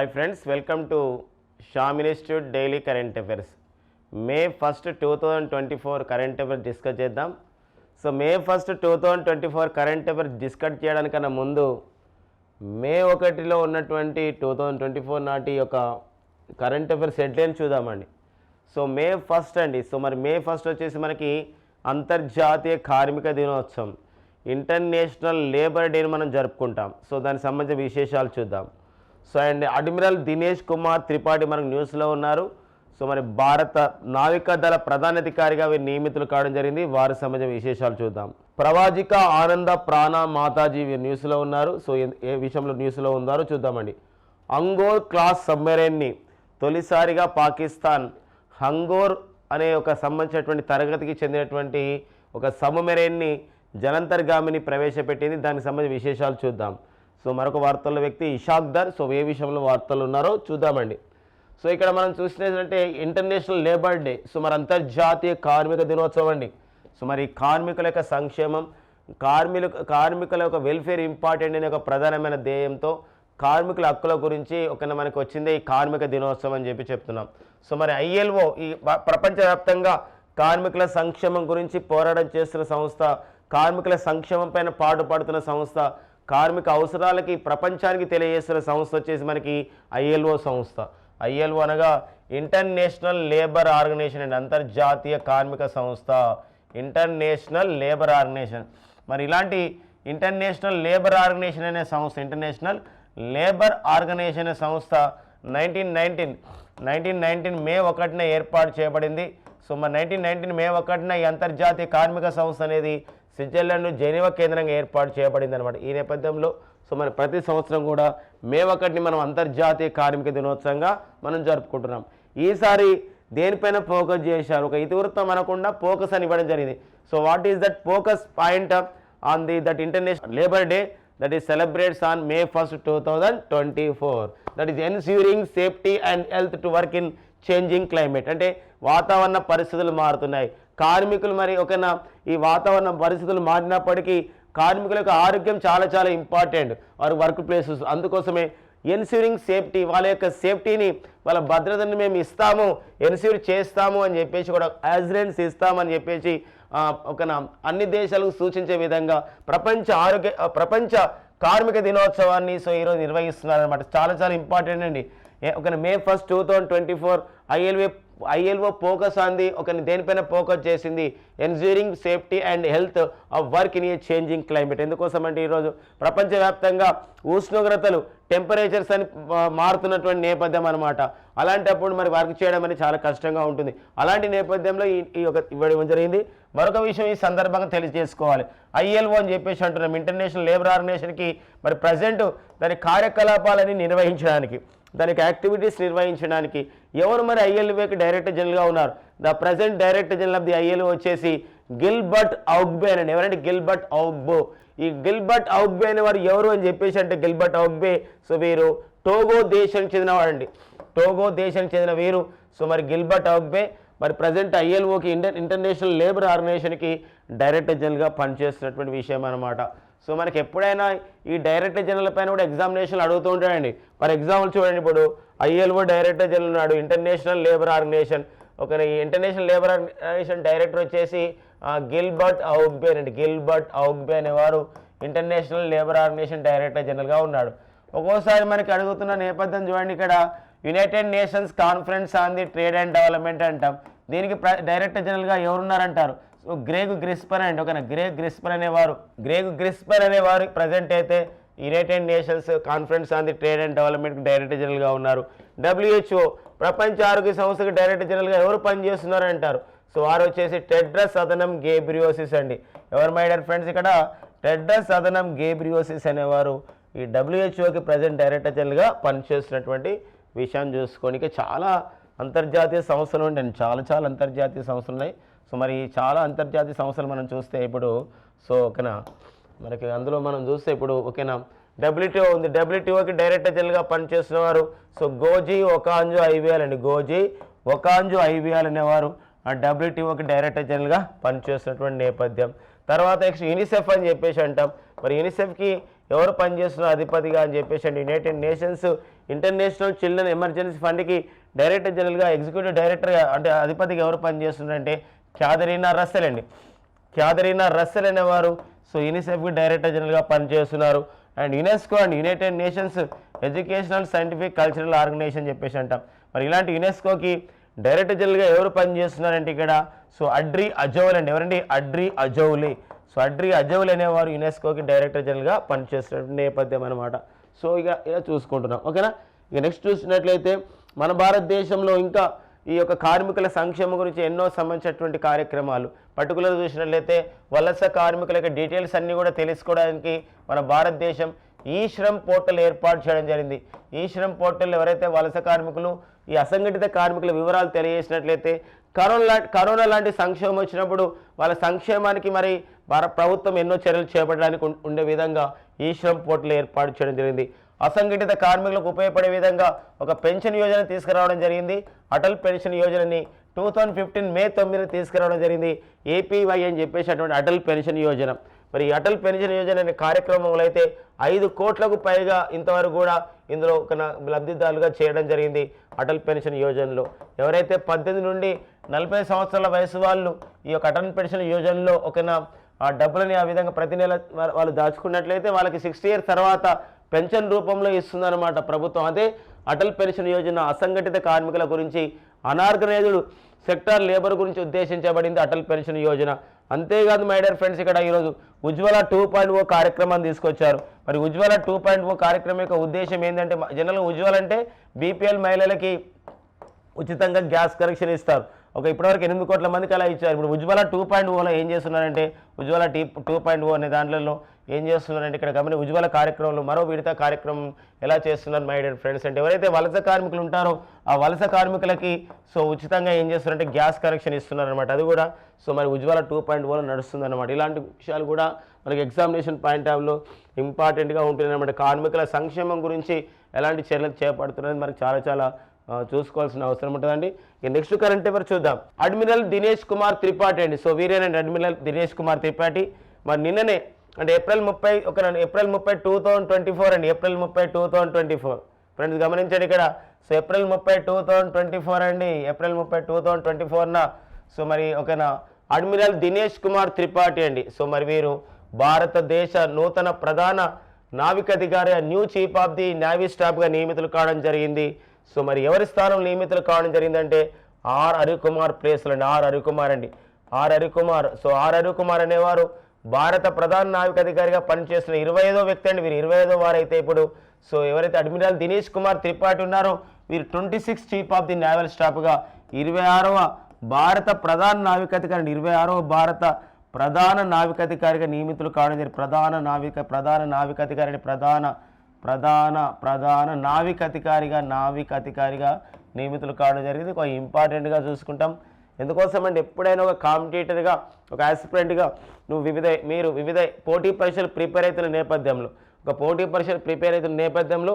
Hi friends welcome to Sham institute daily current affairs May first two thousand twenty four current affairs discuss చేద్దాం. So May first two thousand twenty four current affairs discuss చేయడానికన్నా ముందు May ఒకటిలో ఉన్నటువంటి two thousand twenty four నాటి యొక్క current affairs headline చూద్దామండి. So May first అండి. So మరి May first వచ్చేసి మనకి అంతర్జాతీయ కార్మిక దినోత్సవం. ఇంటర్నేషనల్ లేబర్ డేని మనం జరుపుకుంటాం. సో దానికి సంబంధించిన విశేషాలు చూద్దాం. So and admiral Dinesh Kumar Tripathi మనకు న్యూస్లో ఉన్నారు. సో మరి భారత నావికాదళ ప్రధానాధికారిగా వీరు నియమితులు కావడం జరిగింది. వారి సంబంధించిన విశేషాలు చూద్దాం. ప్రవాజిక ఆనంద ప్రాణ మాతాజీ వీరు న్యూస్లో ఉన్నారు. సో ఏ- ఏ విషయంలో న్యూస్లో ఉన్నారో చూద్దామండి. అంగోర్ క్లాస్ సబ్మెరైన్ని తొలిసారిగా పాకిస్తాన్ హంగోర్ అనే ఒక సంబంధించినటువంటి తరగతికి చెందినటువంటి ఒక సబ్మెరైన్ని జలంతర్గామిని ప్రవేశపెట్టింది. దానికి సంబంధించిన విశేషాలు చూద్దాం. సో మరొక వార్తల్లో వ్యక్తి ఇషాక్ దర్ సో ఏ విషయంలో వార్తలు ఉన్నారో చూద్దామండి. సో ఇక్కడ మనం చూసినట్టే ఇంటర్నేషనల్ లేబర్ డే. సో మరి అంతర్జాతీయ కార్మిక దినోత్సవం అండి. సో మరి కార్మికుల యొక్క సంక్షేమం కార్మికుల కార్మికుల యొక్క వెల్ఫేర్ ఇంపార్టెంట్ అనే ఒక ప్రధానమైన ధ్యేయంతో కార్మికుల హక్కుల గురించి ఒక మనకు వచ్చిందే ఈ కార్మిక దినోత్సవం అని చెప్పి చెప్తున్నాం. సో మరి ఐఎల్ఓ ఈ ప్రపంచవ్యాప్తంగా కార్మికుల సంక్షేమం గురించి పోరాటం చేస్తున్న సంస్థ కార్మికుల సంక్షేమం పైన పాటుపడుతున్న సంస్థ కార్మిక అవసరాలకి ప్రపంచానికి తెలియజేస్తున్న సంస్థ వచ్చేసి మనకి ఐఎల్ఓ సంస్థ. ఐఎల్ఓ అనగా ఇంటర్నేషనల్ లేబర్ ఆర్గనైజేషన్ అండి. అంతర్జాతీయ కార్మిక సంస్థ. ఇంటర్నేషనల్ లేబర్ ఆర్గనైజేషన్ మరి ఇలాంటి ఇంటర్నేషనల్ లేబర్ ఆర్గనైజేషన్ అనే సంస్థ ఇంటర్నేషనల్ లేబర్ ఆర్గనైజేషన్ అనే సంస్థ nineteen nineteen nineteen nineteen May ఒకటిన ఏర్పాటు చేయబడింది. సో మరి నైన్టీన్ నైన్టీన్ మే ఒకటిన ఈ అంతర్జాతీయ కార్మిక సంస్థ అనేది స్విట్జర్లాండ్ జెనీవా కేంద్రంగా ఏర్పాటు చేయబడింది అనమాట ఈ నేపథ్యంలో సో మరి ప్రతి సంవత్సరం కూడా మే ఒకటిని మనం అంతర్జాతీయ కార్మిక దినోత్సవంగా మనం జరుపుకుంటున్నాం. ఈసారి దేనిపైన ఫోకస్ చేశారు? ఒక ఇతివృత్తం అనకుండా ఫోకస్ అని ఇవ్వడం జరిగింది. So what is that focus point on the that international labour day that is celebrates on May first two thousand twenty four. That is ensuring safety and health to work in changing climate. అంటే వాతావరణ పరిస్థితులు మారుతున్నాయి. కార్మికులు మరి ఒకనా ఈ వాతావరణ పరిస్థితులు మారినప్పటికీ కార్మికుల యొక్క ఆరోగ్యం చాలా చాలా ఇంపార్టెంట్. వారి వర్క్ ప్లేసెస్. అందుకోసమే ఎన్సూరింగ్ సేఫ్టీ వాళ్ళ యొక్క సేఫ్టీని వాళ్ళ భద్రతని మేము ఇస్తాము ఎన్సూర్ చేస్తాము అని చెప్పేసి కూడా యాజరెన్స్ ఇస్తామని చెప్పేసి ఒక అన్ని దేశాలకు సూచించే విధంగా ప్రపంచ ఆరోగ్య ప్రపంచ కార్మిక దినోత్సవాన్ని సో ఈరోజు నిర్వహిస్తున్నారు అనమాట చాలా చాలా ఇంపార్టెంట్ అండి. ఒక May first two thousand twenty four ఐఎల్వే ILO focus అంది ఒక దేనిపైన ఫోకస్ చేసింది? Ensuring safety and health of work in a changing climate ఎందుకోసం అంటే ఈరోజు ప్రపంచవ్యాప్తంగా ఉష్ణోగ్రతలు టెంపరేచర్స్ అని మారుతున్నటువంటి నేపథ్యం అనమాట అలాంటప్పుడు మరి వర్క్ చేయడం అనేది చాలా కష్టంగా ఉంటుంది. అలాంటి నేపథ్యంలో ఈ ఈ ఇవ్వడం జరిగింది. మరొక విషయం ఈ సందర్భంగా తెలియజేసుకోవాలి. ఐఎల్ఓ అని చెప్పేసి అంటున్నాం. ఇంటర్నేషనల్ లేబర్ ఆర్గనైజేషన్కి మరి ప్రజెంట్ దాని కార్యకలాపాలని నిర్వహించడానికి. దానికి యాక్టివిటీస్ నిర్వహించడానికి. ఎవరు మరి ఐఎల్ఓకి డైరెక్టర్ జనరల్గా ఉన్నారు? The present director general of the ILO వచ్చేసి గిల్బర్ట్ ఔగ్బే అని. ఎవరంటే గిల్బర్ట్ ఔగ్బో? ఈ గిల్బర్ట్ ఔగ్బే అనే వారు ఎవరు అని చెప్పేసి అంటే గిల్బర్ట్ ఔగ్బే. సో వీరు టోగో దేశానికి చెందినవాడండి టోగో దేశానికి చెందిన వీరు. సో మరి గిల్బర్ట్ ఔగ్బే మరి ప్రజెంట్ ఐఎల్ఓకి ఇంటర్ ఇంటర్నేషనల్ లేబర్ ఆర్గనైజేషన్కి డైరెక్టర్ జనరల్గా పనిచేస్తున్నటువంటి విషయం అనమాట సో మనకి ఎప్పుడైనా ఈ డైరెక్టర్ జనరల్ పైన కూడా ఎగ్జామినేషన్లు అడుగుతూ ఉంటాయండి ఫర్ ఎగ్జాంపుల్ చూడండి ఇప్పుడు ఐఎల్ఓ డైరెక్టర్ జనరల్ ఉన్నాడు ఇంటర్నేషనల్ లేబర్ ఆర్గనైజేషన్. ఒక ఈ ఇంటర్నేషనల్ లేబర్ ఆర్గనైజేషన్ డైరెక్టర్ వచ్చేసి గిల్బర్ట్ ఔగ్బే అండి. గిల్బర్ట్ ఔగ్బే అనేవారు ఇంటర్నేషనల్ లేబర్ ఆర్గనైజేషన్ డైరెక్టర్ జనరల్గా ఉన్నాడు. ఒక్కోసారి మనకి అడుగుతున్న నేపథ్యం చూడండి ఇక్కడ United Nations conference on the trade and development అంటాం. దీనికి ప్ర డైరెక్టర్ జనరల్గా ఎవరున్నారంటారు? సో గ్రేగు గ్రిస్పర్ అండి. ఒక గ్రేగ్ గ్రిస్పర్ అనేవారు గ్రేగ్ గ్రిస్పర్ అనేవారు ప్రజెంట్ అయితే United Nations conference on the trade and development director జనరల్గా ఉన్నారు. డబ్ల్యూహెచ్ఓ ప్రపంచ ఆరోగ్య సంస్థకి డైరెక్టర్ జనరల్గా ఎవరు పనిచేస్తున్నారు అంటారు? సో వారు వచ్చేసి టెడ్రస్ అదనం గేబ్రియోసిస్ అండి. ఎవరు మై డర్ ఫ్రెండ్స్ ఇక్కడ? టెడ్రస్ అదనం గేబ్రియోసిస్ అనేవారు ఈ డబ్ల్యూహెచ్ఓకి ప్రజెంట్ డైరెక్టర్ జనరల్గా పనిచేస్తున్నటువంటి విషయాన్ని చూసుకోనికి చాలా అంతర్జాతీయ సంస్థలు ఉంటాయి చాలా చాలా అంతర్జాతీయ సంస్థలు ఉన్నాయి. సో మరి చాలా అంతర్జాతీయ సంస్థలు మనం చూస్తే ఇప్పుడు సో ఓకేనా? మనకి అందులో మనం చూస్తే ఇప్పుడు ఓకేనా? డబ్ల్యూటీఓ ఉంది. డబ్ల్యూటీఓకి డైరెక్టర్ జనరల్గా పనిచేస్తున్నవారు సో గోజీ ఒకాంజు ఐవీఎల్ అండి. గోజీ ఒకాంజు ఐవీఎల్ అనేవారు ఆ డబ్ల్యూటీఓకి డైరెక్టర్ జనరల్గా పనిచేస్తున్నటువంటి నేపథ్యం. తర్వాత నెక్స్ట్ యూనిసెఫ్ అని చెప్పేసి అంటాం. మరి యూనిసెఫ్కి ఎవరు పనిచేస్తున్నారు అధిపతిగా అని చెప్పేసి అంటే United Nations international children emergency ఫండ్కి director జనరల్గా ఎగ్జిక్యూటివ్ డైరెక్టర్గా అంటే అధిపతిగా ఎవరు పనిచేస్తున్నారంటే క్యాదరీనా రస్సెల్ అండి క్యాదరీనా రస్సెల్ అనేవారు సో యూనిసెఫ్కి డైరెక్టర్ జనరల్గా పనిచేస్తున్నారు. And UNESCO and United Nations educational scientific cultural organisation చెప్పేసి అంటాం మరి ఇలాంటి యునెస్కోకి డైరెక్టర్ జనరల్గా ఎవరు పనిచేస్తున్నారంటే ఇక్కడ? సో అడ్రి అజౌల్ అండి. ఎవరండి? అడ్రి అజౌలి. సో అడ్రి అజౌల్ అనేవారు యునెస్కోకి డైరెక్టర్ జనరల్గా పనిచేస్తున్న నేపథ్యం అనమాట సో ఇక ఇలా చూసుకుంటున్నాం. ఓకేనా? ఇక నెక్స్ట్ చూసినట్లయితే మన భారతదేశంలో ఇంకా ఈ యొక్క కార్మికుల సంక్షేమం గురించి ఎన్నో సంబంధించినటువంటి కార్యక్రమాలు. పర్టికులర్ చూసినట్లయితే వలస కార్మికుల యొక్క డీటెయిల్స్ అన్నీ కూడా తెలుసుకోవడానికి మన భారతదేశం ఈ శ్రమ్ పోర్టల్ ఏర్పాటు చేయడం జరిగింది. ఈ శ్రమ్ పోర్టల్ ఎవరైతే వలస కార్మికులు ఈ అసంఘటిత కార్మికుల వివరాలు తెలియజేసినట్లయితే కరోనా కరోనా లాంటి సంక్షేమం వచ్చినప్పుడు వాళ్ళ సంక్షేమానికి మరి భారత ప్రభుత్వం ఎన్నో చర్యలు చేపట్టడానికి ఉండే విధంగా ఈ శ్రమ్ పోర్టల్ ఏర్పాటు చేయడం జరిగింది. అసంఘటిత కార్మికులకు ఉపయోగపడే విధంగా ఒక పెన్షన్ యోజన తీసుకురావడం జరిగింది. అటల్ పెన్షన్ యోజనని టూ థౌజండ్ ఫిఫ్టీన్ మే తొమ్మిదిన తీసుకురావడం జరిగింది. ఏపీవై అని చెప్పేసి అటువంటి అటల్ పెన్షన్ యోజన. మరి ఈ అటల్ పెన్షన్ యోజన అనే కార్యక్రమంలో అయితే ఐదు కోట్లకు పైగా ఇంతవరకు కూడా ఇందులో ఒక లబ్ధిదారులుగా చేయడం జరిగింది అటల్ పెన్షన్ యోజనలో. ఎవరైతే పద్దెనిమిది నుండి నలభై సంవత్సరాల వయసు వాళ్ళు ఈ యొక్క అటల్ పెన్షన్ యోజనలో ఒక ఆ డబ్బులని ఆ విధంగా ప్రతి నెల వాళ్ళు దాచుకున్నట్లయితే వాళ్ళకి సిక్స్టీ ఇయర్స్ తర్వాత పెన్షన్ రూపంలో ఇస్తుందన్నమాట ప్రభుత్వం. అదే అటల్ పెన్షన్ యోజన అసంఘటిత కార్మికుల గురించి అనార్గనైజ్డ్ సెక్టార్ లేబర్ గురించి ఉద్దేశించబడింది అటల్ పెన్షన్ యోజన. అంతేకాదు మై డియర్ ఫ్రెండ్స్ ఇక్కడ ఈరోజు ఉజ్వల టూ పాయింట్ ఓ కార్యక్రమాన్ని తీసుకొచ్చారు. మరి ఉజ్వల టూ పాయింట్ ఓ కార్యక్రమం యొక్క ఉద్దేశం ఏంటంటే జనరల్గా ఉజ్వల అంటే బీపీఎల్ మహిళలకి ఉచితంగా గ్యాస్ కనెక్షన్ ఇస్తారు. ఒక ఇప్పటివరకు ఎనిమిది కోట్ల మందికి అలా ఇచ్చారు. ఇప్పుడు ఉజ్వల టూ పాయింట్ ఓలో ఏం చేస్తున్నారంటే Ujjwala T two point O అనే దాంట్లో ఏం చేస్తున్నారంటే ఇక్కడ గమని ఉజ్వల కార్యక్రమంలో మరో విడత కార్యక్రమం ఎలా చేస్తున్నారు మై డియర్ ఫ్రెండ్స్ అంటే ఎవరైతే వలస కార్మికులు ఉంటారో ఆ వలస కార్మికులకి సో ఉచితంగా ఏం చేస్తున్నారంటే గ్యాస్ కనెక్షన్ ఇస్తున్నారు అనమాట అది కూడా సో మరి ఉజ్వల టూ పాయింట్ వన్ నడుస్తుందన్నమాట. ఇలాంటి విషయాలు కూడా మనకి ఎగ్జామినేషన్ పాయింట్ ఆఫ్లో ఇంపార్టెంట్గా ఉంటుందన్నమాట. కార్మికుల సంక్షేమం గురించి ఎలాంటి చర్యలు చేపడుతున్నది మనకి చాలా చాలా చూసుకోవాల్సిన అవసరం ఉంటుందండి. ఇక నెక్స్ట్ కరెంట్ ఎవరు చూద్దాం. అడ్మిరల్ దినేష్ కుమార్ త్రిపాఠి అండి. సో వీరేనండి అడ్మిరల్ దినేష్ కుమార్ త్రిపాఠి మరి నిన్ననే అంటే ఏప్రిల్ ముప్పై ఒక ఏప్రిల్ ముప్పై టూ థౌజండ్ ట్వంటీ ఫోర్ అండి. ఏప్రిల్ ముప్పై two thousand twenty four friends గమనించండి ఇక్కడ. సో ఏప్రిల్ ముప్పై టూ థౌజండ్ ట్వంటీ ఫోర్ అండి. ఏప్రిల్ ముప్పై టూ థౌజండ్ ట్వంటీ ఫోర్న సో మరి ఒకనా అడ్మిరల్ దినేష్ కుమార్ త్రిపాఠి అండి. సో మరి వీరు భారతదేశ నూతన ప్రధాన నావికాధికారి new chief of the navy స్టాఫ్గా నియమితులు కావడం జరిగింది. సో మరి ఎవరి స్థానం నియమితులు కావడం జరిగిందంటే ఆర్ హరికుమార్ ప్లేస్లో అండి. ఆర్ హరికుమార్ అండి. R Harikumar so R Harikumar అనేవారు భారత ప్రధాన నావికాధికారిగా పనిచేస్తున్న ఇరవై ఐదో వ్యక్తి అండి. వీరు ఇరవై ఐదో వారైతే ఇప్పుడు సో ఎవరైతే అడ్మిరల్ దినేష్ కుమార్ త్రిపాఠి ఉన్నారో వీరు twenty six chief of the naval స్టాఫ్గా ఇరవై ఆరవ భారత ప్రధాన నావికాధికారి ఇరవై ఆరవ భారత ప్రధాన నావికాధికారిగా నియమితులు కావడం జరిగింది. ప్రధాన నావిక ప్రధాన నావికాధికారిని ప్రధాన ప్రధాన ప్రధాన నావికాధికారిగా నావికాధికారిగా నియమితులు కావడం జరిగింది. కొంచెం ఇంపార్టెంట్గా చూసుకుంటాం. ఎందుకోసం అంటే ఎప్పుడైనా ఒక కాంపిటేటర్గా ఒక ఆస్పిరెంట్గా నువ్వు వివిధ మీరు వివిధ పోటీ పరీక్షలు ప్రిపేర్ అవుతున్న నేపథ్యంలో ఒక పోటీ పరీక్షలు ప్రిపేర్ అవుతున్న నేపథ్యంలో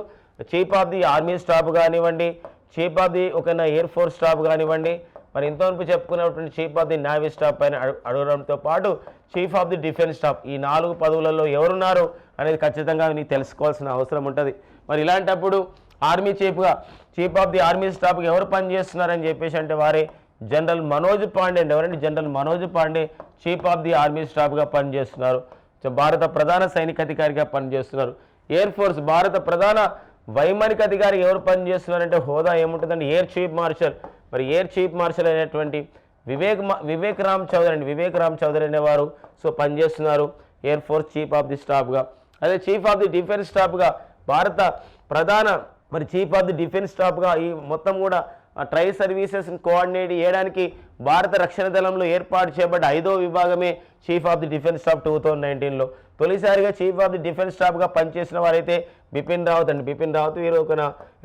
chief of the army staff కానివ్వండి చీఫ్ ఆఫ్ ది ఒక ఎయిర్ ఫోర్స్ స్టాఫ్ కానివ్వండి మరి ఇంతవరకు చెప్పుకున్నటువంటి chief of the navy staff పైన అడగడంతో పాటు chief of the defence staff ఈ నాలుగు పదవులలో ఎవరున్నారు అనేది ఖచ్చితంగా నీకు తెలుసుకోవాల్సిన అవసరం ఉంటుంది. మరి ఇలాంటప్పుడు ఆర్మీ చీఫ్గా చీఫ్ ఆఫ్ ది ఆర్మీ స్టాఫ్కి ఎవరు పనిచేస్తున్నారని చెప్పేసి అంటే వారే జనరల్ మనోజ్ పాండే ఎవరండి? General Manoj Pandey chief of the army స్టాఫ్గా పనిచేస్తున్నారు. సో భారత ప్రధాన సైనిక అధికారిగా పనిచేస్తున్నారు. ఎయిర్ ఫోర్స్ భారత ప్రధాన వైమానిక అధికారి ఎవరు పనిచేస్తున్నారంటే హోదా ఏముంటుందండి? Air chief marshal. మరి ఎయిర్ చీఫ్ మార్షల్ అనేటువంటి వివేక్ మా- వివేక్ రామ్ చౌదరి అండి. వివేక్ రామ్ చౌదరి అనేవారు సో పనిచేస్తున్నారు air force chief of the స్టాఫ్గా. అదే చీఫ్ ఆఫ్ ది డిఫెన్స్ స్టాఫ్గా భారత ప్రధాన మరి చీఫ్ ఆఫ్ ది డిఫెన్స్ స్టాఫ్గా ఈ మొత్తం కూడా ట్రై సర్వీసెస్ కోఆర్డినేట్ చేయడానికి భారత రక్షణ దళంలో ఏర్పాటు చేయబడ్డ ఐదో విభాగమే chief of the defence staff two thousand నైన్టీన్లో. తొలిసారిగా చీఫ్ ఆఫ్ ది డిఫెన్స్ స్టాఫ్గా పనిచేసిన వారైతే బిపిన్ రావత్ అండి. బిపిన్ రావత్ వీరు ఒక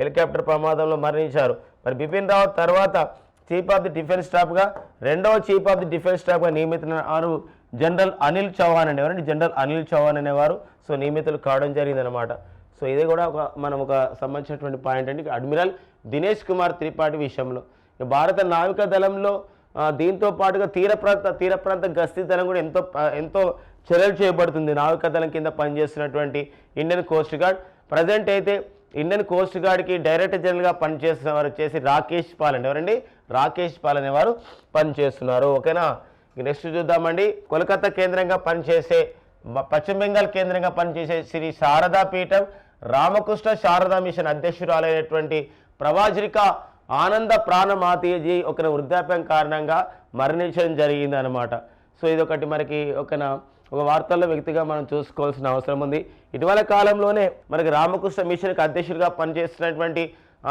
హెలికాప్టర్ ప్రమాదంలో మరణించారు. మరి బిపిన్ రావత్ తర్వాత చీఫ్ ఆఫ్ ది డిఫెన్స్ స్టాఫ్గా రెండవ చీఫ్ ఆఫ్ ది డిఫెన్స్ స్టాఫ్గా నియమితున్నారు జనరల్ అనిల్ చౌహాన్ అండి. జనరల్ అనిల్ చౌహాన్ అనేవారు. సో నియమితులు కావడం జరిగిందనమాట సో ఇది కూడా ఒక మనం ఒక సంబంధించినటువంటి పాయింట్ అండి. అడ్మిరల్ దినేష్ కుమార్ త్రిపాఠి విషయంలో. భారత నావికా దళంలో దీంతో పాటుగా తీర ప్రాంత తీర ప్రాంత గస్తీ దళం కూడా ఎంతో ఎంతో చర్యలు చేయబడుతుంది నావికా దళం కింద పనిచేస్తున్నటువంటి ఇండియన్ కోస్ట్ గార్డ్. ప్రజెంట్ అయితే ఇండియన్ కోస్ట్ గార్డ్కి డైరెక్టర్ జనరల్గా పనిచేస్తున్న వారు వచ్చేసి రాకేష్ పాల్ అండి ఎవరండి? రాకేష్ పాల్ అనేవారు పనిచేస్తున్నారు. ఓకేనా? నెక్స్ట్ చూద్దామండి. కోల్కతా కేంద్రంగా పనిచేసే పశ్చిమ బెంగాల్ కేంద్రంగా పనిచేసే శ్రీ శారదా పీఠం రామకృష్ణ శారదా మిషన్ అధ్యక్షురాలైనటువంటి ప్రవాజరిక ఆనంద ప్రాణమాతీజీ ఒక వృద్ధాప్యం కారణంగా మరణించడం జరిగింది అనమాట సో ఇదొకటి మనకి ఒక ఒక వార్తల్లో వ్యక్తిగా మనం చూసుకోవాల్సిన అవసరం ఉంది. ఇటీవల కాలంలోనే మనకి రామకృష్ణ మిషన్కి అధ్యక్షుడిగా పనిచేస్తున్నటువంటి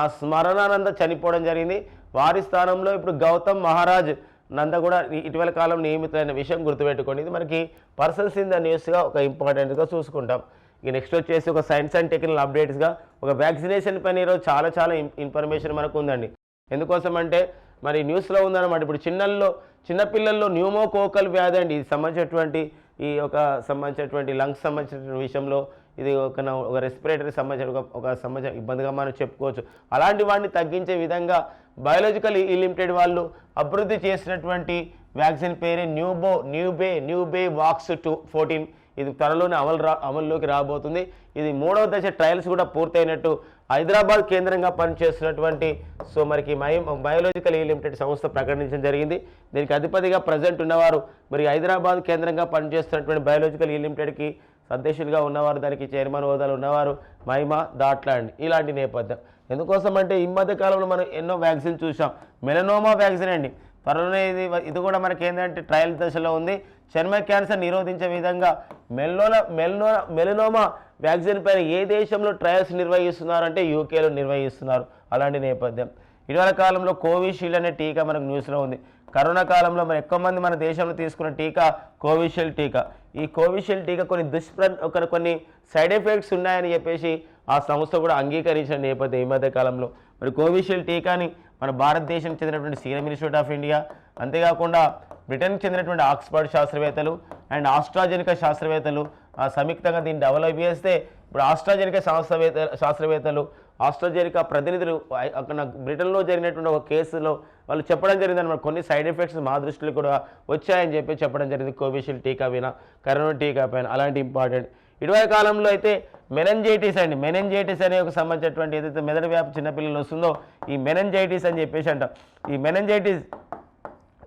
ఆ స్మరణానంద చనిపోవడం జరిగింది. వారి స్థానంలో ఇప్పుడు గౌతమ్ మహారాజ్ నంద కూడా ఇటీవల కాలం నియమితమైన విషయం గుర్తుపెట్టుకోండి. ఇది మనకి పర్సన్స్ ఇన్ ద న్యూస్గా ఒక ఇంపార్టెంట్గా చూసుకుంటాం. ఇక నెక్స్ట్ వచ్చేసి ఒక సైన్స్ అండ్ టెక్నికల్ అప్డేట్స్గా ఒక వ్యాక్సినేషన్ పైన ఈరోజు చాలా చాలా ఇన్- ఇన్ఫర్మేషన్ మనకు ఉందండి. ఎందుకోసం అంటే మరి న్యూస్లో ఉందన్నమాట. ఇప్పుడు చిన్నల్లో చిన్నపిల్లల్లో న్యూమోకోకల్ వ్యాధి అండి. ఇది సంబంధించినటువంటి ఈ ఒక సంబంధించినటువంటి లంగ్స్ సంబంధించిన విషయంలో ఇది ఒక ఒక రెస్పిరేటరీ సంబంధించిన ఒక ఒక సంబంధించిన ఇబ్బందిగా మనం చెప్పుకోవచ్చు. అలాంటి వాడిని తగ్గించే విధంగా బయాలజికల్ ఈ లిమిటెడ్ వాళ్ళు అభివృద్ధి చేసినటువంటి వ్యాక్సిన్ పేరే న్యూబో న్యూబే న్యూబే వాక్స్ టూ ఫోర్టీన్ ఇది త్వరలోనే అమలు రా అమల్లోకి రాబోతుంది. ఇది మూడవ దశ ట్రయల్స్ కూడా పూర్తయినట్టు హైదరాబాద్ కేంద్రంగా పనిచేస్తున్నటువంటి సో మనకి మై బయోలాజికల్ ఈ లిమిటెడ్ సంస్థ ప్రకటించడం జరిగింది. దీనికి అధిపతిగా ప్రజెంట్ ఉన్నవారు మరి హైదరాబాద్ కేంద్రంగా పనిచేస్తున్నటువంటి బయోలాజికల్ ఈ లిమిటెడ్కి అధ్యక్షులుగా ఉన్నవారు దానికి చైర్మన్ హోదాలు ఉన్నవారు మహిమ దాట్లాండ్. ఇలాంటి నేపథ్యం. ఎందుకోసం అంటే ఈ మధ్య కాలంలో మనం ఎన్నో వ్యాక్సిన్ చూసాం మెలనోమా వ్యాక్సిన్ అండి. త్వరలోనే ఇది ఇది కూడా మనకి ఏంటంటే ట్రయల్ దశలో ఉంది. చర్మ క్యాన్సర్ నిరోధించే విధంగా మెల్లోన మెల్నో మెలనోమా వ్యాక్సిన్ పైన ఏ దేశంలో ట్రయల్స్ నిర్వహిస్తున్నారంటే యూకేలో నిర్వహిస్తున్నారు. అలాంటి నేపథ్యం. ఇటీవల కాలంలో కోవిషీల్డ్ అనే టీకా మనకు న్యూస్లో ఉంది. కరోనా కాలంలో మరి ఎక్కువ మంది మన దేశంలో తీసుకున్న టీకా కోవిషీల్డ్ టీకా. ఈ కోవిషీల్డ్ టీకా కొన్ని దుష్ప్ర ఒక కొన్ని సైడ్ ఎఫెక్ట్స్ ఉన్నాయని చెప్పేసి ఆ సంస్థ కూడా అంగీకరించిన నేపథ్యం ఈ మధ్య కాలంలో. మరి కోవిషీల్డ్ టీకాని మన భారతదేశం చెందినటువంటి సీరం ఇన్స్టిట్యూట్ ఆఫ్ ఇండియా అంతేకాకుండా బ్రిటన్కి చెందినటువంటి ఆక్స్ఫర్డ్ శాస్త్రవేత్తలు అండ్ ఆస్ట్రాజెనికా శాస్త్రవేత్తలు ఆ సంయుక్తంగా దీన్ని డెవలప్ చేస్తే ఇప్పుడు ఆస్ట్రాజెనికా శాస్త్రవేత్త శాస్త్రవేత్తలు ఆస్ట్రాజెనికా ప్రతినిధులు అక్కడ బ్రిటన్లో జరిగినటువంటి ఒక కేసులో వాళ్ళు చెప్పడం జరిగింది అనమాట కొన్ని సైడ్ ఎఫెక్ట్స్ మా దృష్టిలో కూడా వచ్చాయని చెప్పి చెప్పడం జరిగింది కోవిషీల్డ్ టీకా పైన కరోనా టీకా పైన అలాంటి ఇంపార్టెంట్. ఇటీవల కాలంలో అయితే మెనంజైటిస్ అండి. మెనంజైటిస్ అనే ఒక సంబంధించినటువంటి ఏదైతే మెదడు వ్యాప్ చిన్నపిల్లలు వస్తుందో ఈ మెనంజైటిస్ అని చెప్పేసి అంటాం. ఈ మెనంజైటిస్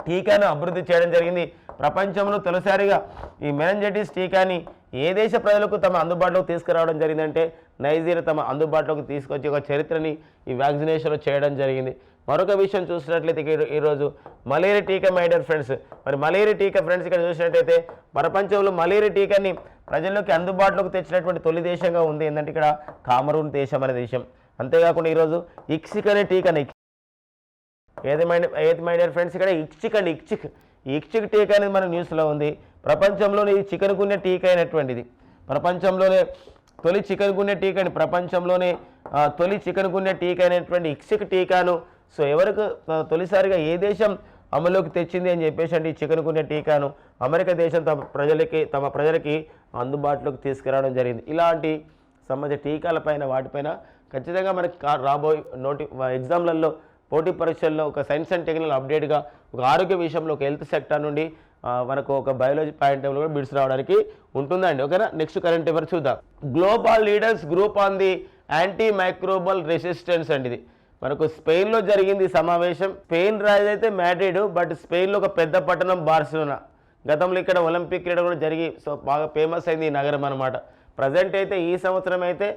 టీకాను అభివృద్ధి చేయడం జరిగింది. ప్రపంచంలో తొలిసారిగా ఈ మెనంజైటిస్ టీకాని ఏ దేశ ప్రజలకు తమ అందుబాటులోకి తీసుకురావడం జరిగిందంటే నైజీరియా తమ అందుబాటులోకి తీసుకొచ్చి ఒక చరిత్రని ఈ వ్యాక్సినేషన్లో చేయడం జరిగింది. మరొక విషయం చూసినట్లయితే ఈరోజు మలేరియా టీకా మైడర్ ఫ్రెండ్స్ మరి మలేరియా టీకా ఫ్రెండ్స్ ఇక్కడ చూసినట్టయితే ప్రపంచంలో మలేరియా టీకాని ప్రజల్లోకి అందుబాటులోకి తెచ్చినటువంటి తొలి దేశంగా ఉంది. ఏంటంటే ఇక్కడ కామరూన్ దేశం అనే దేశం. అంతేకాకుండా ఈరోజు ఇక్సిక్ అనే టీకాని ఏది మై ఏది మై డియర్ ఫ్రెండ్స్ ఇక్కడ ఇక్చిక్ అండి ఇక్చిక్ ఇక్చిక్ టీకా అనేది మన న్యూస్లో ఉంది. ప్రపంచంలోనే ఇది చికెన్ గున్నె టీకా అయినటువంటిది. ప్రపంచంలోనే తొలి చికెన్ గున్నె టీకా అని ప్రపంచంలోనే తొలి చికెన్ గున్నె టీకా అయినటువంటి ఇక్సిక్ టీకాను సో ఎవరికి తొలిసారిగా ఏ దేశం అమలులోకి తెచ్చింది అని చెప్పేసి అంటే ఈ చికెన్ గున్య టీకాను అమెరికా దేశం తమ ప్రజలకి తమ ప్రజలకి అందుబాటులోకి తీసుకురావడం జరిగింది. ఇలాంటి సంబంధించిన టీకాలపైన వాటిపైన ఖచ్చితంగా మనకి రాబోయే నోటి ఎగ్జామ్లలో పోటీ పరీక్షల్లో ఒక సైన్స్ అండ్ టెక్నాలజీ అప్డేట్గా ఒక ఆరోగ్య విషయంలో ఒక హెల్త్ సెక్టర్ నుండి మనకు ఒక బయాలజీ పాయింట్ కూడా బిడ్స్ రావడానికి ఉంటుందండి. ఓకేనా? నెక్స్ట్ కరెంట్ ఎవరు చూద్దాం. Global leaders group on the anti microbial resistance అండి ఇది. మనకు స్పెయిన్లో జరిగింది సమావేశం. స్పెయిన్ రాజైతే మ్యాడ్రిడ్ బట్ స్పెయిన్లో ఒక పెద్ద పట్టణం బార్సిలోనా. గతంలో ఇక్కడ ఒలింపిక్ క్రీడ కూడా జరిగి సో బాగా ఫేమస్ అయింది ఈ నగరం అనమాట ప్రజెంట్ అయితే ఈ సంవత్సరం అయితే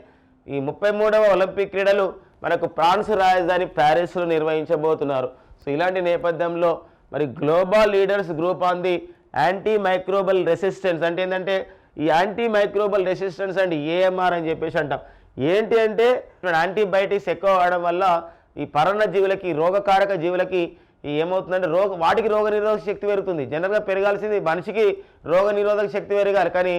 ఈ ముప్పై మూడవ ఒలింపిక్ క్రీడలు మనకు ఫ్రాన్స్ రాజధాని ప్యారిస్లో నిర్వహించబోతున్నారు. సో ఇలాంటి నేపథ్యంలో మరి global leaders group on the anti microbial resistance అంటే ఏంటంటే ఈ anti microbial resistance and AMR అని చెప్పేసి అంటాం. ఏంటి అంటే యాంటీబయాటిక్స్ ఎక్కువ వాడడం వల్ల ఈ పరన్న జీవులకి రోగకారక జీవులకి ఏమవుతుందంటే రోగ వాటికి రోగ నిరోధక శక్తి పెరుగుతుంది. జనరల్గా పెరగాల్సింది మనిషికి రోగ నిరోధక శక్తి పెరగాలి. కానీ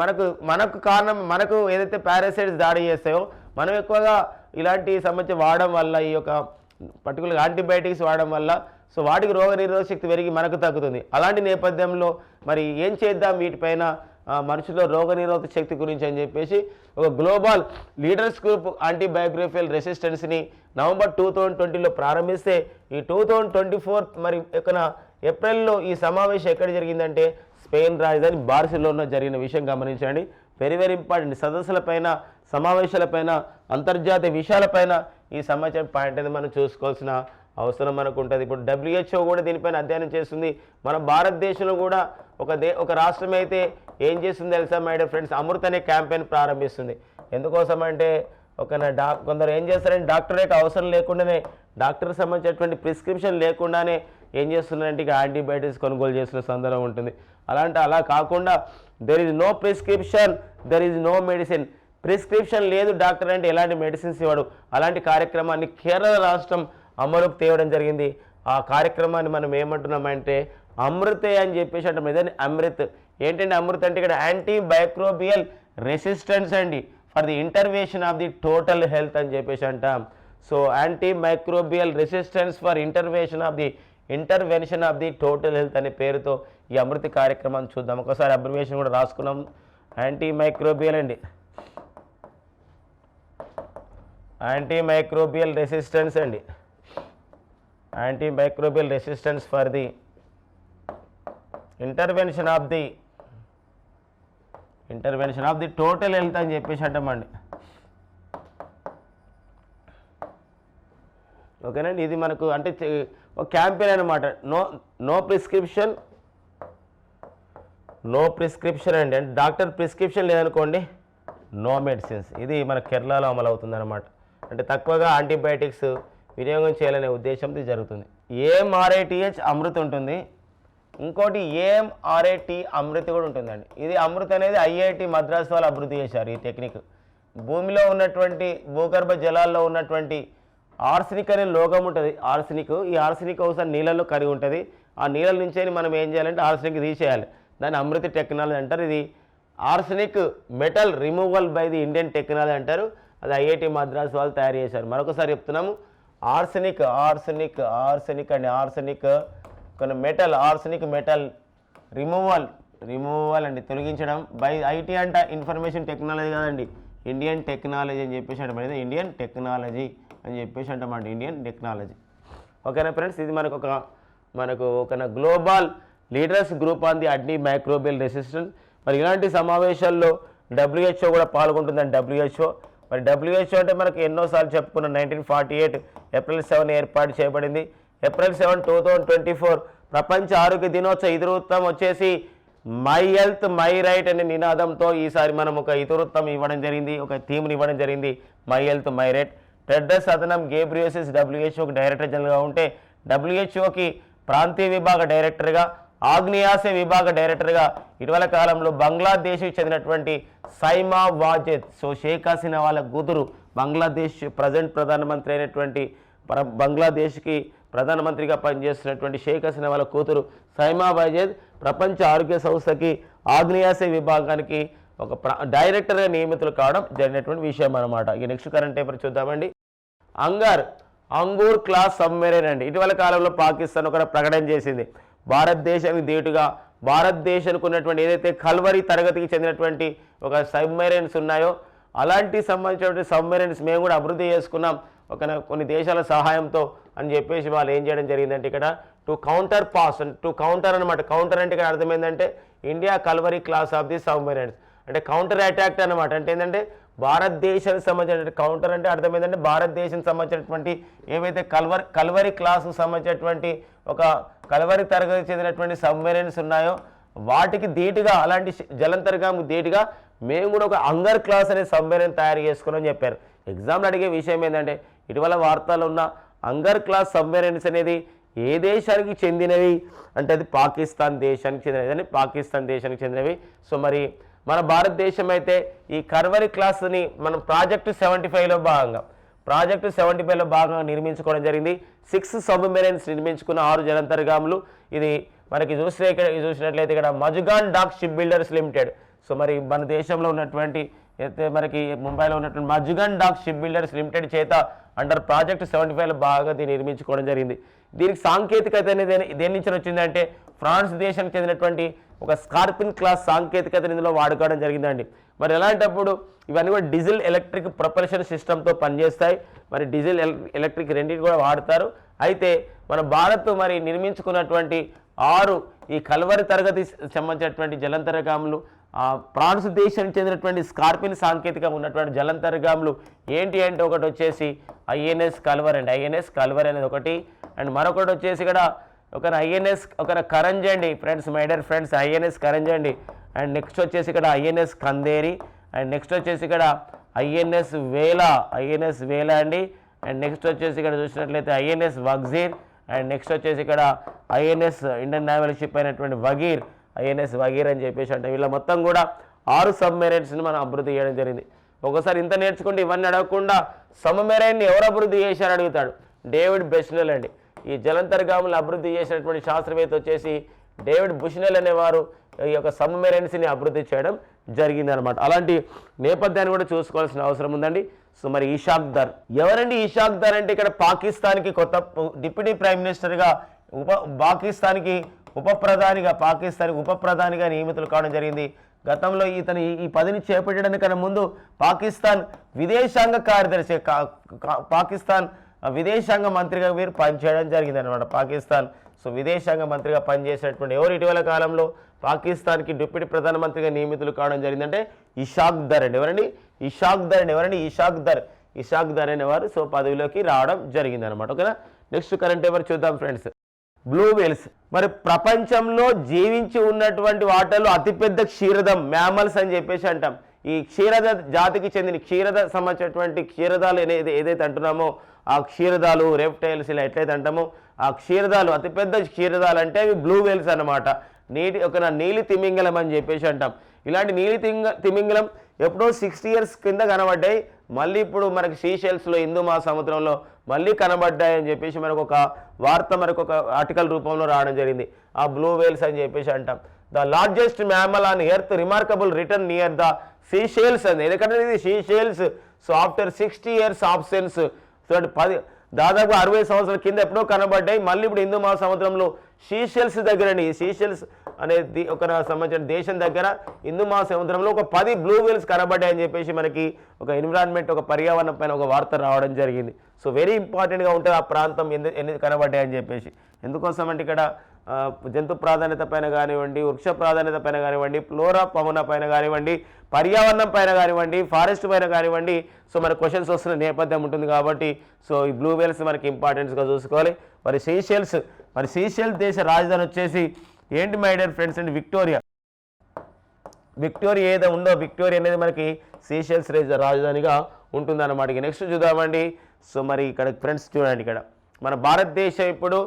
మనకు మనకు కారణం మనకు ఏదైతే పారాసైడ్స్ దాడి చేస్తాయో మనం ఎక్కువగా ఇలాంటి సమస్య వాడడం వల్ల ఈ యొక్క పర్టికులర్ యాంటీబయాటిక్స్ వాడడం వల్ల సో వాటికి రోగ నిరోధక శక్తి పెరిగి మనకు తగ్గుతుంది. అలాంటి నేపథ్యంలో మరి ఏం చేద్దాం వీటిపైన? మనుషుల్లో రోగ నిరోధక శక్తి గురించి అని చెప్పేసి ఒక గ్లోబల్ లీడర్స్ గ్రూప్ యాంటీబయోగ్రఫియల్ రెసిస్టెన్స్ని నవంబర్ టూ థౌజండ్ ట్వంటీలో ప్రారంభిస్తే ఈ టూ థౌజండ్ ట్వంటీ ఫోర్ మరి ఎక్కడ ఏప్రిల్లో ఈ సమావేశం ఎక్కడ జరిగిందంటే స్పెయిన్ రాజధాని బార్సిలోనా జరిగిన విషయం గమనించండి. Very very important. సదస్సులపైన సమావేశాలపైన అంతర్జాతీయ విషయాలపైన ఈ సమాచారం పాయింట్ అనేది మనం చూసుకోవాల్సిన అవసరం మనకు ఉంటుంది. ఇప్పుడు డబ్ల్యూహెచ్ఓ కూడా దీనిపైన అధ్యయనం చేస్తుంది. మన భారతదేశంలో కూడా ఒక దే ఒక రాష్ట్రం అయితే ఏం చేస్తుంది తెలుసా మై డియర్ ఫ్రెండ్స్ అమృత్ అనే క్యాంపెయిన్ ప్రారంభిస్తుంది. ఎందుకోసం అంటే ఒక డా కొందరు ఏం చేస్తారంటే డాక్టర్ యొక్క అవసరం లేకుండానే డాక్టర్ సంబంధించినటువంటి ప్రిస్క్రిప్షన్ లేకుండానే ఏం చేస్తున్నారంటే ఇక యాంటీబయాటిక్స్ కొనుగోలు చేసిన సందర్భం ఉంటుంది. అలాంటి అలా కాకుండా there is no prescription there is no medicine prescription లేదు డాక్టర్ అంటే ఎలాంటి మెడిసిన్స్ ఇవ్వడు. అలాంటి కార్యక్రమాన్ని కేరళ రాష్ట్రం అమలుకు తేవడం జరిగింది. ఆ కార్యక్రమాన్ని మనం ఏమంటున్నామంటే అమృతే అని చెప్పేసి అంటాం. ఇదని అమృత్ ఏంటంటే అమృత్ అంటే ఇక్కడ యాంటీ మైక్రోబియల్ రెసిస్టెన్స్ అండి. For the intervention of the total health అని చెప్పేసి అంటాం. So anti microbial resistance for intervention of the intervention of the total health అనే పేరుతో ఈ అమృత కార్యక్రమాన్ని చూద్దాం. ఒకసారి అబ్రివేషన్ కూడా రాసుకున్నాం. యాంటీ మైక్రోబియల్ అండి. యాంటీ మైక్రోబియల్ రెసిస్టెన్స్ అండి. Anti microbial resistance for the intervention of the intervention of the total health అని చెప్పేసి అంటామండి. ఓకేనండి ఇది మనకు అంటే ఒక క్యాంపెయిన్ అనమాట no no prescription no prescription అండి. అంటే డాక్టర్ ప్రిస్క్రిప్షన్ లేదనుకోండి నో మెడిసిన్స్ ఇది మన కేరళలో అమలు అవుతుంది అనమాట అంటే తక్కువగా యాంటీబయాటిక్స్ వినియోగం చేయాలనే ఉద్దేశంతో ఇది జరుగుతుంది. ఏం ఆర్ఐటిహెచ్ అమృత్ ఉంటుంది. ఇంకోటి ఏం అమృతి కూడా ఉంటుందండి. ఇది అమృత్ అనేది ఐఐటి మద్రాస్ వాళ్ళు అభివృద్ధి చేశారు ఈ టెక్నిక్. భూమిలో ఉన్నటువంటి భూగర్భ జలాల్లో ఉన్నటువంటి ఆర్సినిక్ అనే లోగం ఉంటుంది. ఆర్సినిక్ ఈ ఆర్సినిక్ ఒకసారి నీళ్ళల్లో కరిగి ఉంటుంది. ఆ నీళ్ళ నుంచే మనం ఏం చేయాలంటే ఆర్సినిక్ తీసేయాలి. దాన్ని అమృతి టెక్నాలజీ అంటారు. ఇది arsenic metal removal by the Indian technology అంటారు. అది ఐఐటి మద్రాస్ వాళ్ళు తయారు చేశారు. మరొకసారి చెప్తున్నాము. ఆర్సెనిక్ ఆర్సెనిక్ ఆర్సెనిక్ అండి. ఆర్సెనిక్ కొన్ని metal arsenic metal removal removal అండి. తొలగించడం బై ఐటీ అంట ఇన్ఫర్మేషన్ టెక్నాలజీ కదండి. ఇండియన్ టెక్నాలజీ అని చెప్పేసి అంటే. ఇండియన్ టెక్నాలజీ అని చెప్పేసి అంటామండి ఇండియన్ టెక్నాలజీ ఓకేనా ఫ్రెండ్స్ ఇది మనకు ఒక మనకు ఒక global leaders group on the అడ్నీ microbial resistance మరి ఇలాంటి సమావేశాల్లో డబ్ల్యూహెచ్ఓ కూడా పాల్గొంటుందండి. డబ్ల్యూహెచ్ఓ మరి డబ్ల్యూహెచ్ఓ అంటే మనకు ఎన్నోసార్లు చెప్పుకున్న. Nineteen forty eight April seven ఏర్పాటు చేయబడింది. April seven two thousand twenty four. ప్రపంచ ఆరోగ్య దినోత్సవ ఇతివృత్తం వచ్చేసి మై హెల్త్ మై రైట్ అనే నినాదంతో ఈసారి మనం ఒక ఇతివృత్తం ఇవ్వడం జరిగింది ఒక థీమ్ని ఇవ్వడం జరిగింది my health my right. Tedros Adhanom Ghebreyesus డబ్ల్యూహెచ్ఓకి director జనరల్గా ఉంటే డబ్ల్యూహెచ్ఓకి ప్రాంతీయ విభాగ డైరెక్టర్గా ఆగ్నేయాసే విభాగ డైరెక్టర్గా ఇటీవల కాలంలో బంగ్లాదేశ్కి చెందినటువంటి సైమా వాజెద్. సో షేక్ హసీనా వాళ్ళ కూతురు బంగ్లాదేశ్ ప్రజెంట్ ప్రధానమంత్రి అయినటువంటి బంగ్లాదేశ్కి ప్రధానమంత్రిగా పనిచేస్తున్నటువంటి షేక్ హసీనా వాళ్ళ కూతురు సైమా బైజేద్ ప్రపంచ ఆరోగ్య సంస్థకి ఆగ్నేయాసే విభాగానికి ఒక ప్ర డైరెక్టర్గా నియమితులు కావడం జరిగినటువంటి విషయం అన్నమాట. ఇక నెక్స్ట్ కరెంట్ పేపర్ చూద్దామండి. అంగార్ అంగూర్ క్లాస్ సబ్మెరైన్ అండి. ఇటీవల కాలంలో పాకిస్తాన్ ఒక ప్రకటన చేసింది. భారతదేశానికి ధీటుగా భారతదేశానికి ఉన్నటువంటి ఏదైతే కల్వరి తరగతికి చెందినటువంటి ఒక సబ్మెరైన్స్ ఉన్నాయో అలాంటి సంబంధించినటువంటి సబ్మెరైన్స్ మేము కూడా అభివృద్ధి చేసుకున్నాం. ఒక కొన్ని దేశాల సహాయంతో అని చెప్పేసి వాళ్ళు ఏం చేయడం జరిగిందంటే ఇక్కడ to counter pass to counter అనమాట కౌంటర్ అంటే ఇక్కడ అర్థమైందంటే India Kalvari class of the submarines అంటే కౌంటర్ అటాక్ అనమాట అంటే ఏంటంటే భారతదేశానికి సంబంధించిన కౌంటర్ అంటే అర్థమైందంటే భారతదేశానికి భారతదేశం సంబంధించినటువంటి ఏవైతే కల్వర్ కల్వరి క్లాసు సంబంధించినటువంటి ఒక కల్వరి తరగతి చెందినటువంటి సబ్మెరైన్స్ ఉన్నాయో వాటికి ధీటుగా అలాంటి శ- జలంతర్గాము ధీటుగా మేము కూడా ఒక అంగర్ క్లాస్ అనే సమ్మేళనం తయారు చేసుకున్నామని చెప్పారు. ఎగ్జామ్లు అడిగే విషయం ఏంటంటే ఇటీవల వార్తలు ఉన్న అంగర్ క్లాస్ సబ్మెరైన్స్ అనేది ఏ దేశానికి చెందినవి? అంటే అది పాకిస్తాన్ దేశానికి చెందినవి అని పాకిస్తాన్ దేశానికి చెందినవి. సో మరి మన భారతదేశం అయితే ఈ కర్వరి క్లాస్ని మనం ప్రాజెక్టు సెవెంటీ ఫైవ్లో భాగంగా ప్రాజెక్టు సెవెంటీ ఫైవ్లో భాగంగా నిర్మించుకోవడం జరిగింది. సిక్స్ సబ్మెరైన్స్ నిర్మించుకున్న ఆరు జలంతర్గాములు. ఇది మనకి చూస్తే ఇక్కడ చూసినట్లయితే ఇక్కడ Mazagon dock ship builders limited. So మరి మన దేశంలో ఉన్నటువంటి అయితే మనకి ముంబైలో ఉన్నటువంటి Mazagon dock ship builders limited చేత అండర్ ప్రాజెక్ట్ సెవెంటీ ఫైవ్లో బాగా దీన్ని నిర్మించుకోవడం జరిగింది. దీనికి సాంకేతికత అనేది దేని- నుంచి వచ్చిందంటే ఫ్రాన్స్ దేశానికి చెందినటువంటి ఒక స్కార్పిన్ క్లాస్ సాంకేతికత ఇందులో వాడుకోవడం జరిగిందండి. మరి ఎలాంటప్పుడు ఇవన్నీ కూడా డీజిల్ ఎలక్ట్రిక్ ప్రొపల్షన్ సిస్టంతో పనిచేస్తాయి. మరి డీజిల్ ఎలక్ట్రిక్ రెండింటి కూడా వాడతారు. అయితే మన భారత్ మరి నిర్మించుకున్నటువంటి ఆరు ఈ కల్వరి తరగతి సంబంధించినటువంటి జలంతరగాములు ఫ్రాన్స్ దేశానికి చెందినటువంటి స్కార్పిన్ సాంకేతికం ఉన్నటువంటి జలంతర్గాములు ఏంటి అంటే ఒకటి వచ్చేసి ఐఎన్ఎస్ కల్వర్ అండి. ఐఎన్ఎస్ కల్వర్ అనేది ఒకటి. అండ్ మరొకటి వచ్చేసి ఇక్కడ ఒక ఐఎన్ఎస్ ఒక కరంజ్ అండి. Friends my dear friends INS Karanj అండి. అండ్ నెక్స్ట్ వచ్చేసి ఇక్కడ ఐఎన్ఎస్ కందేరి. అండ్ నెక్స్ట్ వచ్చేసి ఇక్కడ ఐఎన్ఎస్ వేలా ఐఎన్ఎస్ వేలా అండి. అండ్ నెక్స్ట్ వచ్చేసి ఇక్కడ చూసినట్లయితే ఐఎన్ఎస్ వగ్జీర్. అండ్ నెక్స్ట్ వచ్చేసి ఇక్కడ ఐఎన్ఎస్ ఇండియన్ నావల్ షిప్ అయినటువంటి వగీర్. ఐఎన్ఎస్ వగీర్ అని చెప్పేసి అంటే వీళ్ళ మొత్తం కూడా ఆరు సబ్మెరైన్స్ని మనం అభివృద్ధి చేయడం జరిగింది. ఒకసారి ఇంత నేర్చుకుంటే ఇవన్నీ అడగకుండా సబ్మెరైన్ని ఎవరు అభివృద్ధి చేశారు అడుగుతాడు. డేవిడ్ బెస్నెల్ అండి. ఈ జలంతర్గాములు అభివృద్ధి చేసినటువంటి శాస్త్రవేత్త వచ్చేసి డేవిడ్ బుష్నెల్ అనేవారు ఈ యొక్క సబ్మెరైన్స్ని అభివృద్ధి చేయడం జరిగిందనమాట అలాంటి నేపథ్యాన్ని కూడా చూసుకోవాల్సిన అవసరం ఉందండి. సో మరి ఇషాక్ దర్. ఎవరండి ఇషాక్ దర్ అంటే ఇక్కడ పాకిస్తాన్కి కొత్త డిప్యూటీ ప్రైమ్ మినిస్టర్గా ఉప పాకిస్తాన్కి ఉప ప్రధానిగా పాకిస్తాన్కి ఉప ప్రధానిగా నియమితులు కావడం జరిగింది. గతంలో ఇతను ఈ- పదిని పదవిని చేపట్టడానికన్నా ముందు పాకిస్తాన్ విదేశాంగ కార్యదర్శి కా- కా- పాకిస్తాన్ విదేశాంగ మంత్రిగా వీరు పనిచేయడం జరిగింది అనమాట పాకిస్తాన్. సో విదేశాంగ మంత్రిగా పనిచేసినటువంటి ఎవరు? ఇటీవల కాలంలో పాకిస్తాన్కి డిప్యూటీ ప్రధానమంత్రిగా నియమితులు కావడం జరిగిందంటే ఇషాక్ దర్ అండి. ఎవరండి? ఇషాక్ దర్ అండి. ఎవరండి? ఇషాక్ దర్ ఇషాక్ దర్ అనేవారు సో పదవిలోకి రావడం జరిగింది అనమాట ఓకేనా? నెక్స్ట్ కరెంట్ ఎవరు చూద్దాం ఫ్రెండ్స్. బ్లూ వేల్స్ మరి ప్రపంచంలో జీవించి ఉన్నటువంటి వాటిలో అతిపెద్ద క్షీరదం మ్యామల్స్ అని చెప్పేసి అంటాం. ఈ క్షీరద జాతికి చెందిన క్షీరద సంబంధించినటువంటి క్షీరదాలు అనేది ఏదైతే అంటున్నామో ఆ క్షీరదాలు రెప్టైల్స్ ఇలా ఎట్లయితే అంటామో ఆ క్షీరదాలు అతిపెద్ద క్షీరదాలు అంటే అవి బ్లూ వేల్స్ అనమాట నీటి ఒక నీలి తిమింగలం అని చెప్పేసి అంటాం. ఇలాంటి నీలి తింగ తిమింగలం ఎప్పుడో సిక్స్టీ ఇయర్స్ కింద కనబడ్డాయి. మళ్ళీ ఇప్పుడు మనకి సీషెల్స్లో హిందూ మహాసముద్రంలో మళ్ళీ కనబడ్డాయి అని చెప్పేసి మనకు ఒక వార్త మనకు ఒక ఆర్టికల్ రూపంలో రావడం జరిగింది. ఆ బ్లూ వేల్స్ అని చెప్పేసి అంటాం. The largest mammal on earth remarkable return near the Seychelles అని. ఎందుకంటే ఇది Seychelles so after sixty years options so పది దాదాపు అరవై సంవత్సరాల కింద ఎప్పుడో కనబడ్డాయి. మళ్ళీ ఇప్పుడు హిందూ మహాసముద్రంలో సీషెల్స్ దగ్గరండి ఈ సీషెల్స్ అనే ఒక సంబంధించిన దేశం దగ్గర హిందూ మహాసముద్రంలో ఒక పది బ్లూ వేల్స్ కనబడ్డాయని అని చెప్పేసి మనకి ఒక ఎన్విరాన్మెంట్ ఒక పర్యావరణం పైన ఒక వార్త రావడం జరిగింది. సో వెరీ ఇంపార్టెంట్గా ఉంటుంది ఆ ప్రాంతం ఎందు ఎన్ని కనబడ్డాయని అని చెప్పేసి. ఎందుకోసం అంటే ఇక్కడ జంతు ప్రాధాన్యత పైన కానివ్వండి వృక్ష ప్రాధాన్యత పైన కానివ్వండి ఫ్లోరా పవన పైన కానివ్వండి పర్యావరణం పైన కానివ్వండి ఫారెస్ట్ పైన కానివ్వండి సో మన క్వశ్చన్స్ వస్తున్న నేపథ్యం ఉంటుంది కాబట్టి సో ఈ బ్లూ వేల్స్ మనకి ఇంపార్టెన్స్గా చూసుకోవాలి. మరి సీషెల్స్ మరి సీషెల్ దేశ రాజధాని వచ్చేసి ఏంటి మై డియర్ ఫ్రెండ్స్ అండి? విక్టోరియా. విక్టోరియా ఏదో ఉందో విక్టోరియా అనేది మనకి సీషెల్స్ రేజ్ రాజధానిగా ఉంటుందన్నమాట. ఇక నెక్స్ట్ చూద్దామండి. సో మరి ఇక్కడ ఫ్రెండ్స్ చూడండి ఇక్కడ. మన భారతదేశం ఇప్పుడు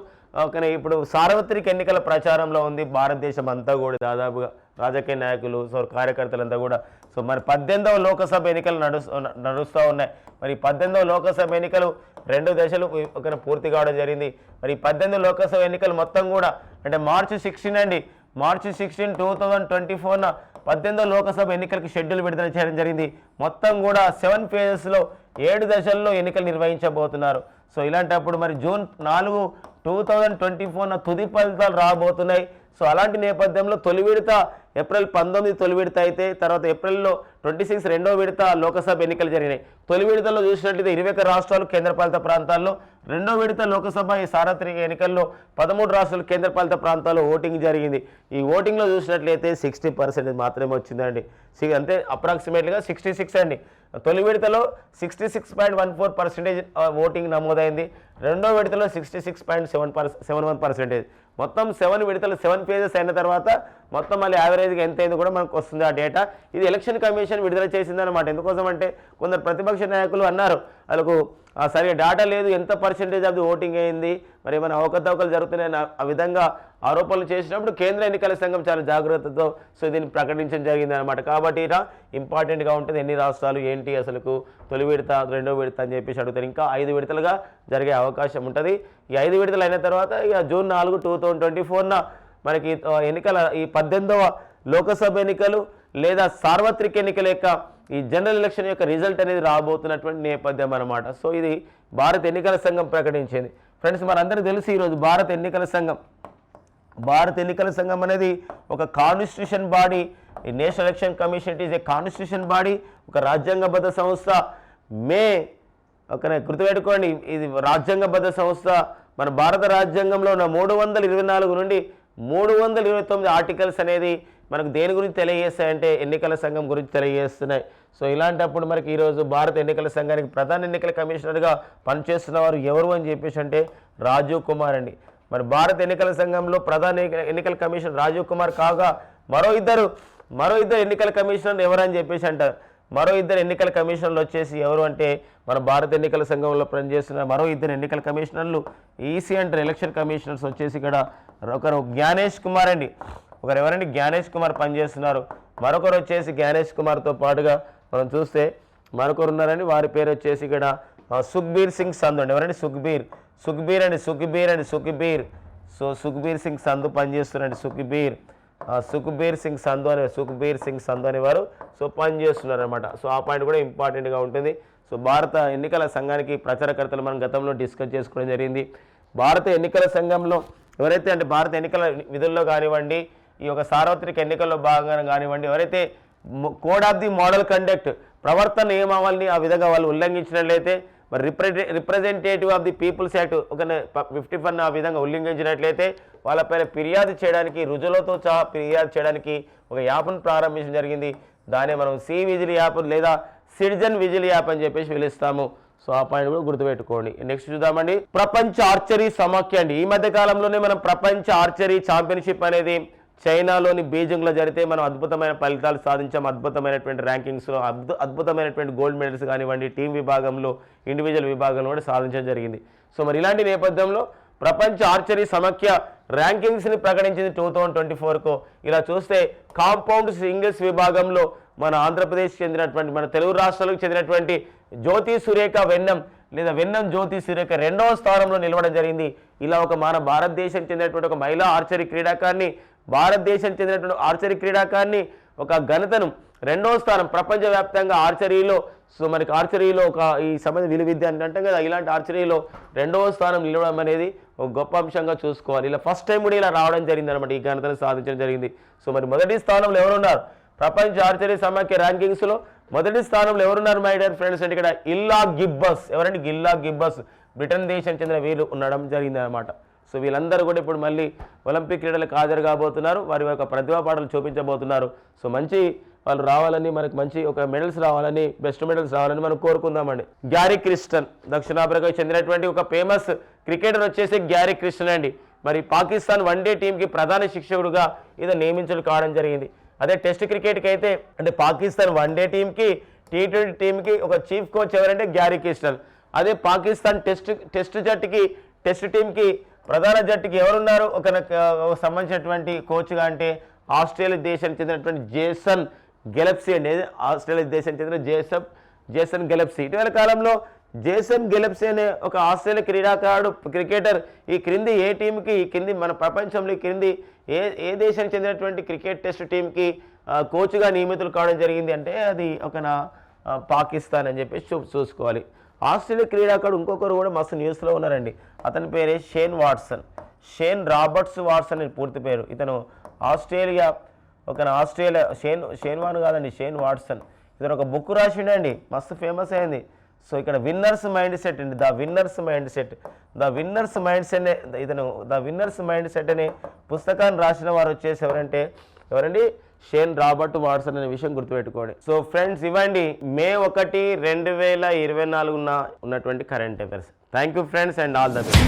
ఒక ఇప్పుడు సార్వత్రిక ఎన్నికల ప్రచారంలో ఉంది. భారతదేశం అంతా కూడా దాదాపుగా రాజకీయ నాయకులు సో కార్యకర్తలంతా కూడా సో మరి పద్దెనిమిదవ లోకసభ ఎన్నికలు నడుస్తూ నడుస్తూ ఉన్నాయి. మరి పద్దెనిమిదవ లోకసభ ఎన్నికలు రెండు దశలు ఒక పూర్తి కావడం జరిగింది. మరి పద్దెనిమిది లోకసభ ఎన్నికలు మొత్తం కూడా అంటే మార్చి సిక్స్టీన్ అండి. March sixteen two thousand twenty ఫోర్న పద్దెనిమిదో లోకసభ ఎన్నికలకు షెడ్యూల్ విడుదల చేయడం జరిగింది. మొత్తం కూడా సెవెన్ ఫేజెస్లో ఏడు దశల్లో ఎన్నికలు నిర్వహించబోతున్నారు. సో ఇలాంటప్పుడు మరి జూన్ నాలుగు టూ థౌజండ్ ట్వంటీ ఫోర్న తుది ఫలితాలు రాబోతున్నాయి. సో అలాంటి నేపథ్యంలో తొలి విడత ఏప్రిల్ పంతొమ్మిది తొలి విడత అయితే తర్వాత ఏప్రిల్లో ట్వంటీ సిక్స్ రెండో విడత లోకసభ ఎన్నికలు జరిగినాయి. తొలి విడతలో చూసినట్లయితే ఇరవై ఒక్క రాష్ట్రాలు కేంద్రపాలిత ప్రాంతాల్లో రెండో విడత లోకసభ ఈ సార్వత్రిక ఎన్నికల్లో పదమూడు రాష్ట్రాలు కేంద్రపాలిత ప్రాంతాల్లో ఓటింగ్ జరిగింది. ఈ ఓటింగ్లో చూసినట్లయితే సిక్స్టీ పర్సెంటేజ్ మాత్రమే వచ్చిందండి. అంటే అప్రాక్సిమేట్లీగా సిక్స్టీ సిక్స్ అండి. తొలి విడతలో sixty six point one four percentage voting నమోదైంది. రెండో విడతలో sixty six point seven per seven one percentage. మొత్తం సెవెన్ విడతలు సెవెన్ పేజెస్ అయిన తర్వాత మొత్తం మళ్ళీ యావరేజ్గా ఎంత అయింది కూడా మనకు వస్తుంది ఆ డేటా ఇది ఎలక్షన్ కమిషన్ విడుదల చేసిందనమాట ఎందుకోసం అంటే కొందరు ప్రతిపక్ష నాయకులు అన్నారు వాళ్ళకు సరిగ్గా సరిగా డేటా లేదు ఎంత పర్సెంటేజ్ ఆఫ్ ది ఓటింగ్ అయింది? మరి ఏమైనా అవకతవకలు జరుగుతున్నాయి ఆ విధంగా ఆరోపణలు చేసినప్పుడు కేంద్ర ఎన్నికల సంఘం చాలా జాగ్రత్తతో సో దీన్ని ప్రకటించడం జరిగింది అనమాట కాబట్టి ఇలా ఇంపార్టెంట్గా ఉంటుంది ఎన్ని రాష్ట్రాలు ఏంటి అసలుకు తొలి విడత రెండో విడత అని చెప్పేసి అడుగుతారు. ఇంకా ఐదు విడతలుగా జరిగే అవకాశం ఉంటుంది. ఈ ఐదు విడతలు అయిన తర్వాత ఇక జూన్ నాలుగు టూ థౌజండ్ ట్వంటీ ఫోర్న మనకి ఎన్నికల ఈ పద్దెనిమిదవ లోకసభ ఎన్నికలు లేదా సార్వత్రిక ఎన్నికల యొక్క ఈ జనరల్ ఎలక్షన్ యొక్క రిజల్ట్ అనేది రాబోతున్నటువంటి నేపథ్యం అనమాట సో ఇది భారత ఎన్నికల సంఘం ప్రకటించింది. ఫ్రెండ్స్ మనందరికీ తెలుసు ఈరోజు భారత ఎన్నికల సంఘం భారత ఎన్నికల సంఘం అనేది ఒక కాన్స్టిట్యూషన్ బాడీ ఈ national election commission is a constitution body ఒక రాజ్యాంగబద్ధ సంస్థ. మే ఒక గుర్తుపెట్టుకోండి ఇది రాజ్యాంగబద్ధ సంస్థ. మన భారత రాజ్యాంగంలో ఉన్న మూడు వందల ఇరవై నాలుగు నుండి మూడు వందల ఇరవై తొమ్మిది ఆర్టికల్స్ అనేది మనకు దేని గురించి తెలియజేస్తాయంటే ఎన్నికల సంఘం గురించి తెలియజేస్తున్నాయి. సో ఇలాంటప్పుడు మనకి ఈరోజు భారత ఎన్నికల సంఘానికి ప్రధాన ఎన్నికల కమిషనర్గా పనిచేస్తున్న వారు ఎవరు అని చెప్పేసి అంటే రాజీవ్ కుమార్ అండి. మరి భారత ఎన్నికల సంఘంలో ప్రధాన ఎన్నికల కమిషన్ రాజీవ్ కుమార్ కాగా మరో ఇద్దరు మరో ఇద్దరు ఎన్నికల కమిషనర్ ఎవరని చెప్పేసి అంటారు. మరో ఇద్దరు ఎన్నికల కమిషనర్లు వచ్చేసి ఎవరు అంటే మన భారత ఎన్నికల సంఘంలో పనిచేస్తున్న మరో ఇద్దరు ఎన్నికల కమిషనర్లు ఈసీ అంటారు ఎలక్షన్ కమిషనర్స్ వచ్చేసి ఇక్కడ ఒకరు జ్ఞానేష్ కుమార్ అండి. ఒకరు ఎవరండి? జ్ఞానేష్ కుమార్ పనిచేస్తున్నారు. మరొకరు వచ్చేసి జ్ఞానేష్ కుమార్తో పాటుగా మనం చూస్తే మరొకరు ఉన్నారండి. వారి పేరు వచ్చేసి ఇక్కడ సుఖ్బీర్ సింగ్ సంద్ అండి. ఎవరండి? సుఖ్బీర్. సుఖ్బీర్ అండి సుఖ్బీర్ అండి సుఖ్బీర్. సో సుఖ్బీర్ సింగ్ సంధు పనిచేస్తున్నారండి సుఖ్బీర్. సుఖ్బీర్ సింగ్ సంధు అనే సుఖ్బీర్ సింగ్ సంధు అనేవారు సో పనిచేస్తున్నారు అనమాట సో ఆ పాయింట్ కూడా ఇంపార్టెంట్గా ఉంటుంది. సో భారత ఎన్నికల సంఘానికి ప్రచారకర్తలు మనం గతంలో డిస్కస్ చేసుకోవడం జరిగింది. భారత ఎన్నికల సంఘంలో ఎవరైతే అంటే భారత ఎన్నికల విధుల్లో కానివ్వండి ఈ యొక్క సార్వత్రిక ఎన్నికల్లో భాగంగా కానివ్వండి ఎవరైతే code of the model conduct ప్రవర్తన నియమావళిని ఆ విధంగా వాళ్ళు ఉల్లంఘించినట్లయితే మరి రిప్రజె representative of the peoples act ఒక ఫిఫ్టీ ఫన్ ఆ విధంగా ఉల్లంఘించినట్లయితే వాళ్ళపైన ఫిర్యాదు చేయడానికి రుజువులతో సహా ఫిర్యాదు చేయడానికి ఒక యాప్ను ప్రారంభించడం జరిగింది. దాన్ని మనం సి విజిల్ యాప్ లేదా సిటిజన్ విజిల్ యాప్ అని చెప్పేసి పిలుస్తాము. సో ఆ పాయింట్ కూడా గుర్తుపెట్టుకోండి. నెక్స్ట్ చూద్దామండి. ప్రపంచ ఆర్చరీ సమాఖ్య అండి. ఈ మధ్య కాలంలోనే మనం ప్రపంచ ఆర్చరీ ఛాంపియన్షిప్ అనేది చైనాలోని బీజింగ్లో జరిగితే మనం అద్భుతమైన ఫలితాలు సాధించాం. అద్భుతమైనటువంటి ర్యాంకింగ్స్లో అద్భుత అద్భుతమైనటువంటి గోల్డ్ మెడల్స్ కానివ్వండి టీం విభాగంలో ఇండివిజువల్ విభాగంలో కూడా సాధించడం జరిగింది. సో మరి ఇలాంటి నేపథ్యంలో ప్రపంచ ఆర్చరీ సమాఖ్య ర్యాంకింగ్స్ని ప్రకటించింది టూ థౌజండ్ ట్వంటీ ఫోర్కు ఇలా చూస్తే కాంపౌండ్ సింగిల్స్ విభాగంలో మన ఆంధ్రప్రదేశ్ చెందినటువంటి మన తెలుగు రాష్ట్రాలకు చెందినటువంటి జ్యోతి సురేఖ వెన్నం లేదా వెన్నం జ్యోతి సురేఖ రెండవ స్థానంలో నిలవడం జరిగింది. ఇలా ఒక మన భారతదేశం చెందినటువంటి ఒక మహిళా ఆర్చరీ క్రీడాకారిని భారతదేశం చెందినటువంటి ఆర్చరీ క్రీడాకారిని ఒక ఘనతను రెండవ స్థానం ప్రపంచవ్యాప్తంగా ఆర్చరీలో సో మనకి ఆర్చరీలో ఒక ఈ సంబంధ విలు విద్య అని అంటాం కదా ఇలాంటి ఆర్చరీలో రెండవ స్థానం నిలవడం అనేది ఒక గొప్ప అంశంగా చూసుకోవాలి. ఇలా ఫస్ట్ టైం కూడా ఇలా రావడం జరిగింది అనమాట ఈ ఘనతను సాధించడం జరిగింది. సో మరి మొదటి స్థానంలో ఎవరున్నారు? ప్రపంచ ఆర్చరీ సమాఖ్య ర్యాంకింగ్స్లో మొదటి స్థానంలో ఎవరున్నారు మై డియర్ ఫ్రెండ్స్ అంటే ఇక్కడ ఇల్లా గిబ్బస్ ఎవరంటే గిల్లా గిబ్బస్ బ్రిటన్ దేశం చెందిన వీళ్ళు ఉండడం జరిగింది అనమాట సో వీళ్ళందరూ కూడా ఇప్పుడు మళ్ళీ ఒలింపిక్ క్రీడలకు హాజరు కాబోతున్నారు. వారి యొక్క ప్రతిభా పాటలు చూపించబోతున్నారు. సో మంచి వాళ్ళు రావాలని మనకు మంచి ఒక మెడల్స్ రావాలని బెస్ట్ మెడల్స్ రావాలని మనం కోరుకుందామండి. గ్యారీ క్రిస్టన్ దక్షిణాఫ్రికాకి చెందినటువంటి ఒక ఫేమస్ క్రికెటర్ వచ్చేసి గ్యారీ క్రిస్టన్ అండి. మరి పాకిస్తాన్ వన్ డే టీంకి ప్రధాన శిక్షకుడుగా ఇది నియమించడం కావడం జరిగింది. అదే టెస్ట్ క్రికెట్కి అయితే అంటే పాకిస్తాన్ వన్ డే టీంకి టీ ట్వంటీ టీంకి ఒక చీఫ్ కోచ్ ఎవరంటే గ్యారీ క్రిస్టన్. అదే పాకిస్తాన్ టెస్ట్ టెస్ట్ జట్టుకి టెస్ట్ టీంకి ప్రధాన జట్టుకి ఎవరున్నారు? ఒక సంబంధించినటువంటి కోచ్గా అంటే ఆస్ట్రేలియా దేశానికి చెందినటువంటి జేసన్ గెలప్సీ అనేది ఆస్ట్రేలియా దేశానికి చెందిన జేసన్ జేసన్ గెలప్సీ. ఇటీవల కాలంలో జేసన్ గెలప్సీ అనే ఒక ఆస్ట్రేలియా క్రీడాకారుడు క్రికెటర్ ఈ క్రింది ఏ టీంకి ఈ క్రింది మన ప్రపంచంలో ఈ క్రింది ఏ ఏ దేశానికి చెందినటువంటి క్రికెట్ టెస్ట్ టీంకి కోచ్గా నియమితులు కావడం జరిగింది అంటే అది ఒక నా పాకిస్తాన్ అని చెప్పేసి చూ చూసుకోవాలి. ఆస్ట్రేలియా క్రీడాకారుడు ఇంకొకరు కూడా మస్తు న్యూస్లో ఉన్నారండి. అతని పేరే Shane Watson. Shane Roberts Watson అని పూర్తి పేరు. ఇతను ఆస్ట్రేలియా ఒక ఆస్ట్రేలియా షేన్ షేన్వాన్ కాదండి షేన్ వాట్సన్. ఇతను ఒక బుక్ రాసిండండి. మస్తు ఫేమస్ అయింది. సో ఇక్కడ విన్నర్స్ మైండ్ సెట్ అండి. The winners mind set the winners mind set ఇతను ద విన్నర్స్ మైండ్ సెట్ అనే పుస్తకాన్ని రాసిన వారు వచ్చేసి ఎవరంటే ఎవరండి? షేన్ రాబర్ట్ వాట్సన్ అనే విషయం గుర్తుపెట్టుకోండి. సో ఫ్రెండ్స్ ఇవ్వండి. మే ఒకటి రెండు వేల ఇరవై నాలుగున ఉన్నటువంటి current affairs. Thank you friends and all the best